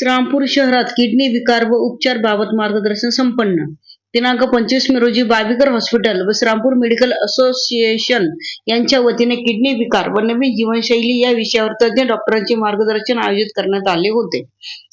श्रामपूर शहरात किडनी विकार व उपचार बाबत मार्गदर्शन संपन्न. दिनांक पंचवीस मे रोजी बाविकर हॉस्पिटल व श्रामपूर मेडिकल असोसिएशन यांच्या वतीने किडनी विकार व नवीन जीवनशैली या विषयावर तज्ज्ञ डॉक्टरांचे मार्गदर्शन आयोजित करण्यात आले होते.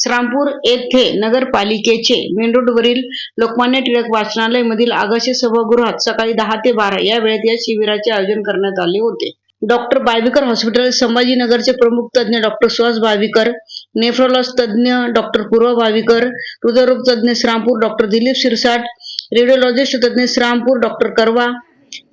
श्रामपूर येथे नगरपालिकेचे मेन रोडवरील लोकमान्य टिळक वाचनालय मधील आगाशे सभागृहात सकाळी दहा ते बारा या वेळेत या शिबिराचे आयोजन करण्यात आले होते. डॉक्टर बाविकर हॉस्पिटल संभाजीनगरचे प्रमुख तज्ज्ञ डॉक्टर सुहास बाविकर नेफ्रोलॉज तज्ज्ञ डॉक्टर पूर्व भाविकर हृदयरोग तज्ज्ञ श्रामपूर डॉक्टर दिलीप शिरसाट रेडिओलॉजिस्ट तज्ज्ञ श्रामपूर डॉक्टर करवा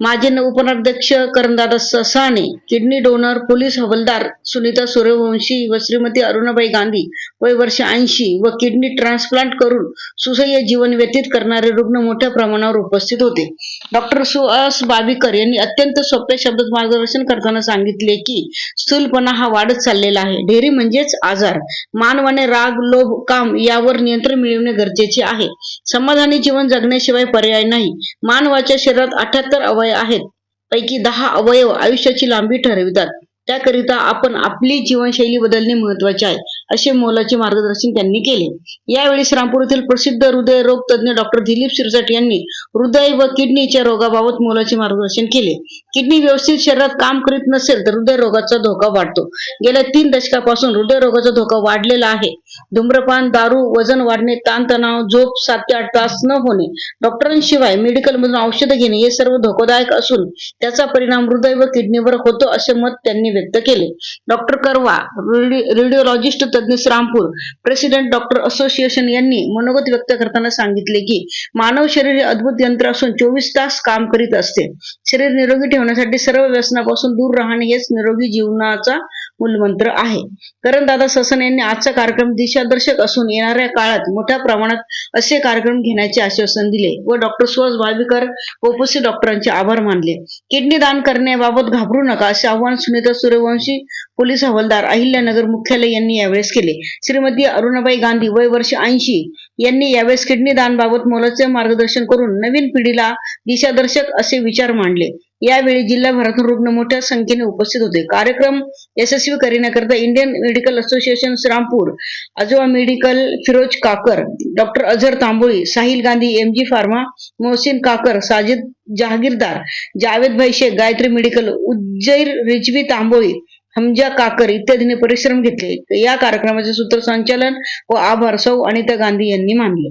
माजी न- करणदादा ससाणे किडनी डोनर पोलीस हवालदार सुनीता सूर्यवंशी व श्रीमती अरुणाबाई गांधी वय वर्ष ऐंशी व किडनी ट्रान्सप्लांट करून सुसह्य जीवन व्यतीत करणारे रुग्ण मोठ्या प्रमाणावर उपस्थित होते. डॉक्टर सुहास बाबीकर यांनी अत्यंत सोप्या शब्दात मार्गदर्शन करताना सांगितले की स्थूलपणा हा वाढत चाललेला आहे. ढेरी म्हणजेच आजार. मानवाने राग लोभ काम यावर नियंत्रण मिळवणे गरजेचे आहे. समाधानी जीवन जगण्याशिवाय पर्याय नाही. मानवाच्या शरीरात अठ्याहत्तर अवयव आहेत. पैकी दहा अवयव आयुष्याची लांबी ठरवितात. त्याकरिता आपण आपली जीवनशैली बदलणे महत्त्वाचे आहे असे मोलाचे मार्गदर्शन त्यांनी केले. यावेळी श्रामपूर येथील प्रसिद्ध हृदयरोग तज्ज्ञ डॉक्टर दिलीप शिरसाट यांनी हृदय व किडनीच्या रोगाबाबत मोलाचे मार्गदर्शन केले. किडनी व्यवस्थित शरीरात काम करीत नसेल तर हृदयरोगाचा धोका वाढतो. गेल्या तीन दशकापासून हृदयरोगाचा धोका वाढलेला आहे. धूम्रपान दारू वजन वाढणे ताणतणाव झोप सात ते आठ तास न होणे डॉक्टरांशिवाय मेडिकल मधून औषधं घेणे हे सर्व धोकादायक असून त्याचा परिणाम हृदय व किडनीवर होतो असे मत त्यांनी व्यक्त केले. डॉक्टर करवा रेडिओलॉजिस्ट तज्ज्ञ श्रामपूर प्रेसिडेंट डॉक्टर असोसिएशन यांनी मनोगत व्यक्त करताना सांगितले की मानव शरीर हे अद्भुत यंत्र असून चोवीस तास काम करीत असते. शरीर निरोगी ठेवण्यासाठी सर्व व्यसनापासून दूर राहणे हेच निरोगी जीवनाचा मूलमंत्र आहे. करणदादा ससन यांनी आजचा कार्यक्रम दिशादर्शक असून येणाऱ्या काळात मोठ्या प्रमाणात असे कार्यक्रम घेण्याचे आश्वासन दिले व डॉक्टर सुहास भाविकर व डॉक्टरांचे आभार मानले. किडनी दान करण्याबाबत घाबरू नका असे आव्हान सुनीता सूर्यवंशी पोलीस हवालदार अहिल्यानगर मुख्यालय यांनी यावेळेस केले. श्रीमती अरुणाबाई गांधी वय वर्ष ऐंशी यांनी यावेळेस किडनी दान बाबत मोलाचे मार्गदर्शन करून नवीन पिढीला दिशादर्शक असे विचार मांडले. यावेळी जिल्हाभरातून रुग्ण मोठ्या संख्येने उपस्थित होते. कार्यक्रम यशस्वी करण्याकरिता Indian medical association Shrirampur Ajoba medical Firoz Kakar doctor Azhar Tamboli Sahil Gandhi M G pharma Mohsin Kakar Sajid Jahagirdar Javed भाई शेख गायत्री मेडिकल उज्जैर रिजवी तांबोळी हमजा काकर इत्यादींनी परिश्रम घेतले. या कार्यक्रमाचे सूत्रसंचालन व आभार सौ अनिता गांधी यांनी मानले.